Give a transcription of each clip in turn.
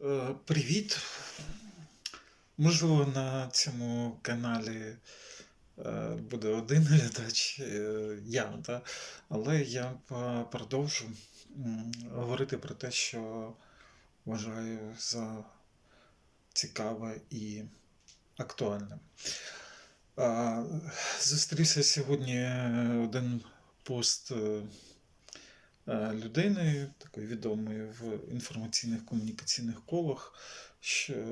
Е, Привіт! Можливо, на цьому каналі е, буде один глядач, е, я, та? але я продовжу говорити про те, що вважаю за цікаве і актуальне. Зустрівся сьогодні один пост е, людини, такої відомої в інформаційних комунікаційних колах,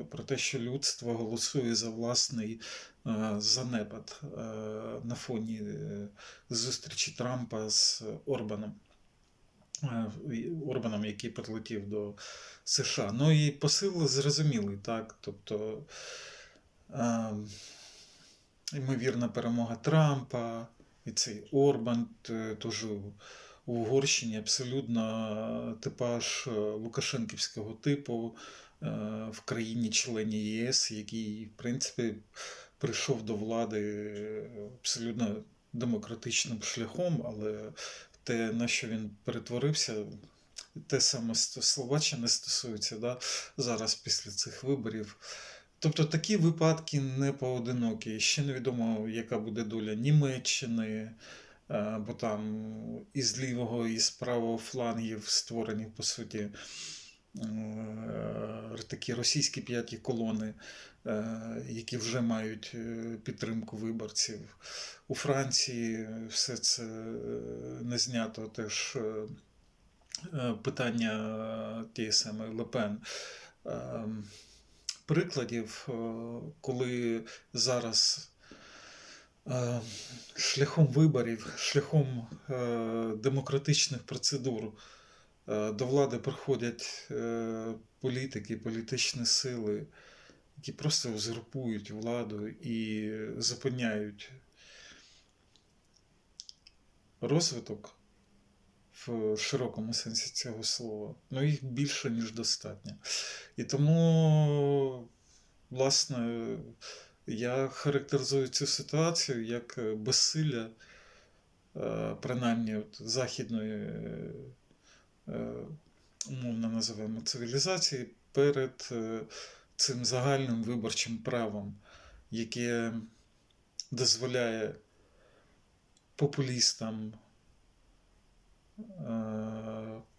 про те, що людство голосує за власний е, занепад е, на фоні зустрічі Трампа з Орбаном. Орбаном, який прилетів до США. Ну і посил зрозумілий, так. Тобто, е, ймовірна перемога Трампа, і цей Орбан теж у Угорщині абсолютно типаж е, Лукашенківського типу е, в країні-члені ЄС, який, в принципі, прийшов до влади е, абсолютно демократичним шляхом, але те, на що він перетворився, те саме Словаччини стосується да, зараз після цих виборів. Тобто такі випадки не поодинокі. Ще невідомо, яка буде доля Німеччини, е, бо там із лівого і з правого флангів створені, по суті, е, такі російські п'яті колони, е, які вже мають е, підтримку виборців. У Франції все це е, не знято теж е, е, питання тієї самої Лепен. Е, Прикладів, е, коли зараз е, шляхом виборів, шляхом е, демократичних процедур е, до влади приходять е, політики, політичні сили, які просто узурпують владу і зупиняють розвиток в широкому сенсі цього слова. Ну, їх більше, ніж достатньо. І тому, власне, я характеризую цю ситуацію як е, безсилля, е, принаймні от, західної, е, умовно називаємо цивілізації, перед цим загальним виборчим правом, яке дозволяє популістам,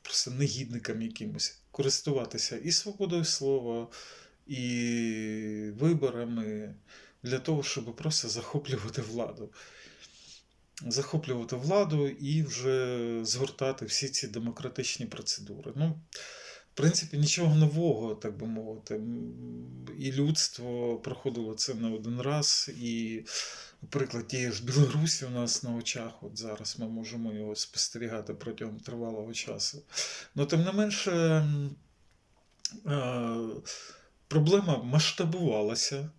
просто негідникам якимось користуватися і свободою слова, і виборами для того, щоб просто захоплювати владу. Захоплювати владу і вже згортати всі ці демократичні процедури. Ну, в принципі, нічого нового, так би мовити. І людство проходило це не один раз, і Наприклад, тієї ж Білорусі у нас на очах, от зараз ми можемо його спостерігати протягом тривалого часу. Ну, тим не менше, е, проблема масштабувалася,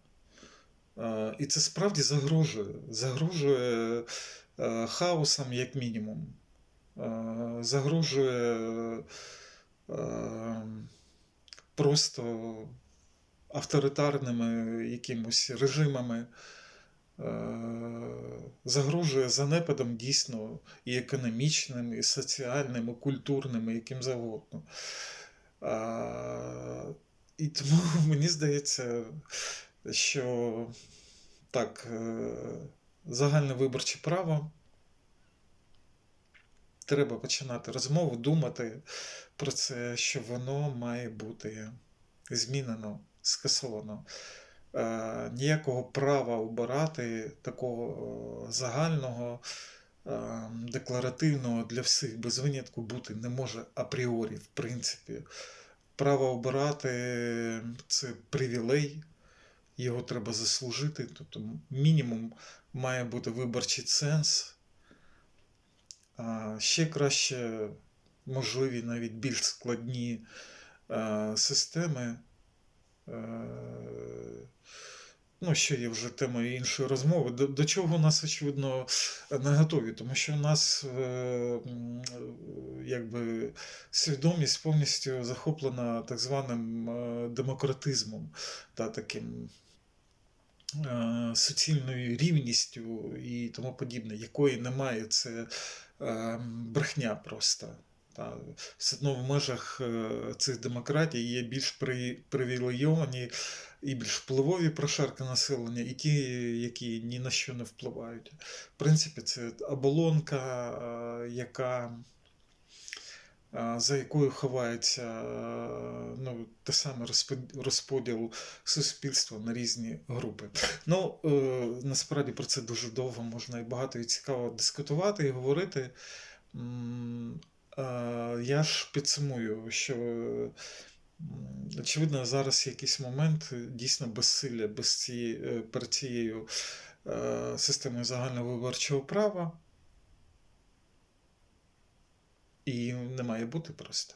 і це справді загрожує. Загрожує е, хаосом, як мінімум. Загрожує е, просто авторитарними якимось режимами е, загрожує занепадом дійсно і економічним, і соціальним, і культурним, і яким завгодно. І тому мені здається, що так, е, загальне виборче право. Треба починати розмову, думати про це, що воно має бути змінено, скасовано е, ніякого права обирати такого е, загального, е, декларативного для всіх без винятку бути не може апріорі, в принципі. Право обирати це привілей, його треба заслужити. Тобто, мінімум має бути виборчий ценз. А ще краще можливі навіть більш складні системи. Ну, що є вже темою іншої розмови. До, до чого нас, очевидно, не готові, тому що у нас е, якби свідомість повністю захоплена так званим е, демократизмом, та, таким е, суцільною рівністю і тому подібне, якої немає, це е, брехня просто. Та, все одно в межах цих демократій є більш привілейовані і більш впливові прошарки населення, і ті, які ні на що не впливають. В принципі, це оболонка, яка, за якою ховається е, ну, те саме розпод- розподіл суспільства на різні групи. Ну, е, насправді про це дуже довго можна і багато і цікаво дискутувати і говорити. Е, Я ж підсумую, що очевидно, зараз якийсь момент дійсно безсилля без цієї, перед цією системою загального виборчого права. І не має бути просто.